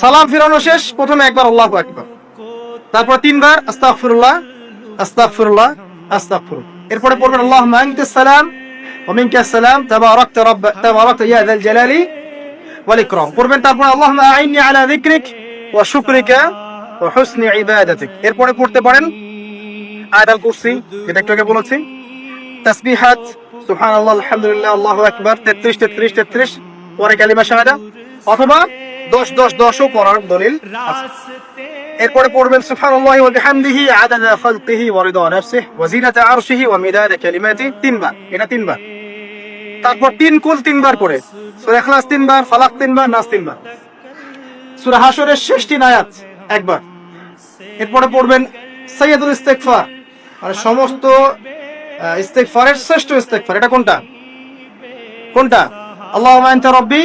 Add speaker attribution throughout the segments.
Speaker 1: সালাম ফিরানো শেষ, প্রথমে একবার আল্লাহু আকবার। তারপর তিনবার, আস্তাগফিরুল্লাহ আস্তাগফিরুল্লাহ আস্তাগফিরুল্লাহ। এরপরে পড়বেন আনতাস সালাম পড়বেন তারপর এরপরে পড়তে পারেন কুরসি, যেটা একটু আগে বলেছি। তাসবিহাত, সুবহানাল্লাহ, আলহামদুলিল্লাহ, আল্লাহু আকবার 33 33 33 পরে কালিমা শাহাদা। অথবা 10 10 10 ও পড়ার দলিল এরপরে পড়বেন, সুবহানাল্লাহি ওয়া বিহামদিহি আদাদা খালকিহি ওয়া রিদা নাফসিহি, ওয়া জিনাতা আরশিহি ওয়া তিনবার। এটা তিনবার। তারপর তিন কুল তিনবার করে সূরা ইখলাস তিনবার, ফালাক তিনবার, নাস তিনবার। সূরা আয়াত, একবার। এরপরে পড়বেন, সাইয়্যিদুল ইস্তিগফার। মানে সমস্ত ইস্তিগফারের শ্রেষ্ঠ ইস্তিগফার। এটা কোনটা? কোনটা? আল্লাহুম্মা আনতা রাব্বি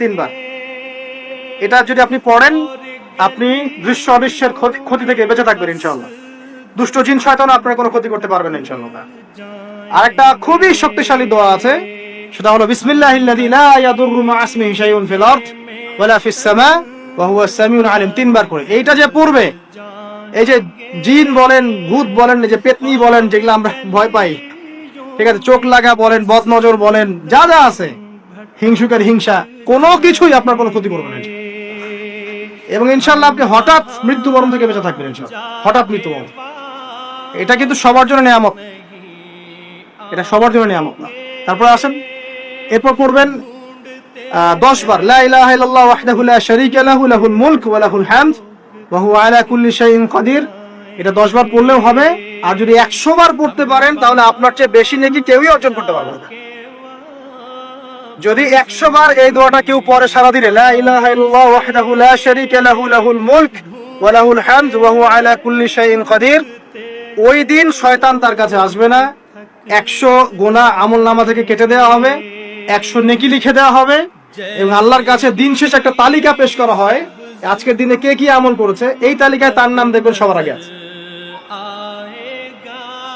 Speaker 1: তিনবার এটা যদি আপনি পড়েন, আপনি দৃশ্য অদৃশ্যের ক্ষতি থেকে বেঁচে থাকবেন দুষ্ট জিন শয়তান আপনার কোনো ক্ষতি করতে পারবেন আরেকটা খুবই শক্তিশালী দোয়া আছে, সেটা হলো বিসমিল্লাহিল্লাযী লা ইয়াদুররু মা ইসমিহি শাইউন ফিল আরদ ওয়ালা ফিস সামা ওয়া হুয়া আলিম। তিনবার করে এইটা যে পড়বে, এই যে জিন বলেন, ভূত বলেন যে পেতনি বলেন, যেগুলো আমরা ভয় পাই ঠিক আছে, চোখ লাগা বলেন বদ নজর বলেন, যা যা আছে, হিংসুকের হিংসা, কোনো কিছুই আপনার কোনো ক্ষতি করবে না এবং ইনশাল্লাহ আপনি হঠাৎ মৃত্যুবরণ থেকে বেঁচে থাকবেন ইনশাল্লাহ হঠাৎ মৃত্যুবরণ। এটা কিন্তু সবার জন্য নিয়ামক এটা সবার জন্য নিয়ামক না। তারপর আসেন, এরপর পড়বেন দশ বার লাহুল মুলক ওয়া লাহুল হামদ, ওয়া হুয়া আলা কুল্লি শাইইন কাদির। এটা দশ বার পড়লেও হবে। আর যদি একশো বার পড়তে পারেন, তাহলে আপনার চেয়ে বেশি নেকি কেউই অর্জন করতে পারবে না। যদি একশো বার এই দোয়াটা কেউ পরে সারাদিনে, লা ইলাহা ইল্লাল্লাহ ওয়াহদাহু লা লাহুল মুলক ওয়া লাহুল হামদ ওয়া আলা কুল্লি ওই দিন শয়তান তার কাছে আসবে না। একশো গোনা আমল নামা থেকে কেটে দেওয়া হবে, একশো নেকি লিখে দেওয়া হবে, এবং আল্লাহর কাছে দিন শেষ একটা তালিকা পেশ করা হয়। আজকের দিনে কে কি আমল করেছে, এই তালিকায় তার নাম দেখবেন সবার আগে আছে।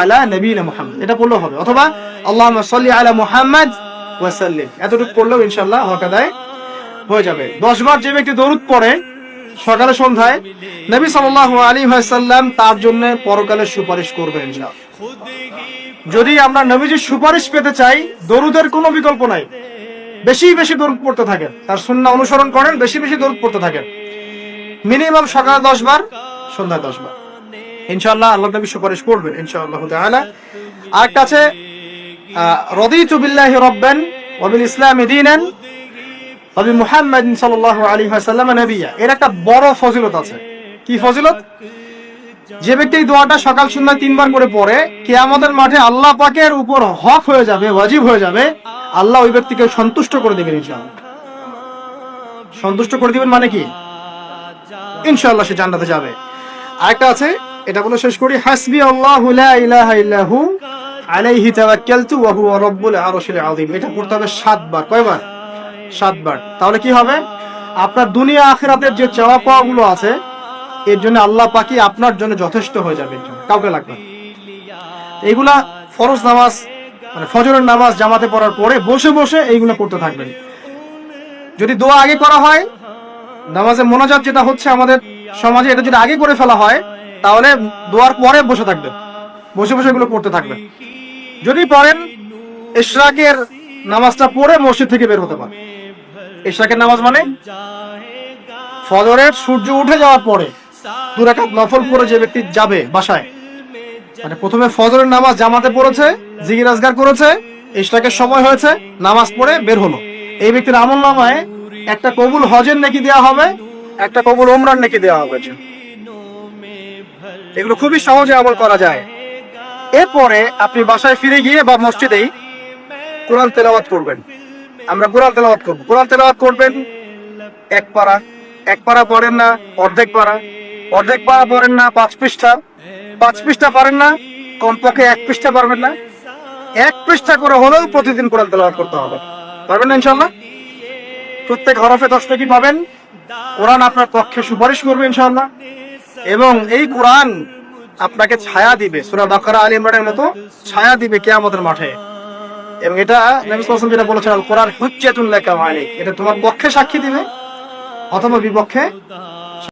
Speaker 1: আলা নবীনা এটা পড়লেও হবে। অথবা আল্লাহুম্মা সাল্লি আলা মুহাম্মদ ওয়া সাল্লিম এতটুকু পড়লেও হয়ে যাবে। দশ বার যে ব্যক্তি দরুদ পড়ে, সকালে সন্ধ্যায়, নবী ওয়াসাল্লাম তার জন্য পরকালে সুপারিশ করবেন যদি আমরা নবীজির সুপারিশ পেতে চাই, দরুদের কোনো বিকল্প নাই। বেশি বেশি দরুদ পড়তে থাকেন। তার সুন্না অনুসরণ করেন, বেশি বেশি দরুদ পড়তে থাকেন। মিনিমাম সকালে দশ বার, সন্ধ্যায় দশ বার। ইনশাআল্লাহ আল্লাহ নবী সুপারিশ করবেন, ইনশাআল্লাহ তাআলা। আর একটা আছে রদিতু বিল্লাহি রাব্বান ওয়া বিল ইসলামি দীনান ওয়া বি মুহাম্মাদিন সাল্লাল্লাহু আলাইহি ওয়াসাল্লাম নবিয়্যা এর একটা বড় ফজিলত আছে। কি ফজিলত? যে ব্যক্তি এই দোয়াটা সকাল সন্ধ্যা তিনবার করে পড়ে, কিয়ামতের মাঠে আল্লাহ পাকের উপর হক হয়ে যাবে, ওয়াজিব হয়ে যাবে, আল্লাহ ওই ব্যক্তিকে সন্তুষ্ট করে দেবেন ইনশাআল্লাহ। সন্তুষ্ট করে দিবেন মানে কি? ইনশাআল্লাহ সে জান্নাতে যাবে। আরেকটা আছে এটা বলে শেষ করি। হাসবি আল্লাহু আলাইহি তাওয়াক্কালতু ওয়া হুয়া রাব্বুল আরশিল আযীম। এটা পড়তে হবে সাতবার। কয়বার? সাতবার। তাহলে কি হবে? আপনার দুনিয়া আখিরাতের যে চাওয়া পাওয়া গুলো আছে, এর জন্য আল্লাহ পাকি আপনার জন্য যথেষ্ট হয়ে যাবে কাউকে লাগবে এইগুলা ফরজ নামাজ মানে ফজরের নামাজ জামাতে পড়ার পরে বসে বসে এইগুলো করতে থাকবেন। যদি দোয়া আগে করা হয় নামাজে মোনাজাত যেটা হচ্ছে আমাদের সমাজে, এটা যদি আগে করে ফেলা হয় তাহলে দোয়ার পরে বসে থাকবেন বসে বসে এগুলো করতে থাকবেন যদি পড়েন ইশরাকের নামাজটা পড়ে মসজিদ থেকে বের হতে পারে ইশরাকের নামাজ মানে ফজরের সূর্য উঠে যাওয়ার পরে দু রাকাত নফল পরে যে ব্যক্তি যাবে বাসায় মানে প্রথমে ফজরের নামাজ জামাতে পড়েছে জিগির আজগার করেছে ইশরাকের সময় হয়েছে, নামাজ পড়ে বের হলো। এই ব্যক্তির আমল নামায় একটা কবুল হজের নাকি দেওয়া হবে, একটা কবুল ওমরান নাকি দেওয়া হবে। এগুলো খুবই সহজে আমল করা যায়। এরপরে আপনি বাসায় ফিরে গিয়ে বা মসজিদেই কোরআন তেলাওয়াত করবেন। আমরা কোরআন তেলাওয়াত করব। কোরআন তেলাওয়াত করবেন এক পারা। এক পারা পড়েন না, অর্ধেক পারা। অর্ধেক পারা পড়েন না, পাঁচ পৃষ্ঠা। পাঁচ পৃষ্ঠা পারেন না, কমপক্ষে এক পৃষ্ঠা পারবেন না। এক পৃষ্ঠা করে হলেও প্রতিদিন কোরআন তেলাওয়াত করতে হবে। পারবেন না ইনশাল্লাহ প্রত্যেক হরফে দশ টাকি পাবেন। কোরআন আপনার পক্ষে সুপারিশ করবে ইনশাল্লাহ এবং এই কোরআন আপনাকে ছায়া দিবে। সুরা বাকারা, আলী ইমরানের মতো ছায়া দিবে কেয়ামতের মাঠে। এবং এটা নবী সাল্লাল্লাহু আলাইহি ওয়াসাল্লাম যেটা বলেছেন কোরআন হুজ্জাতুন আলাইক। এটা তোমার পক্ষে সাক্ষী দিবে অথবা বিপক্ষে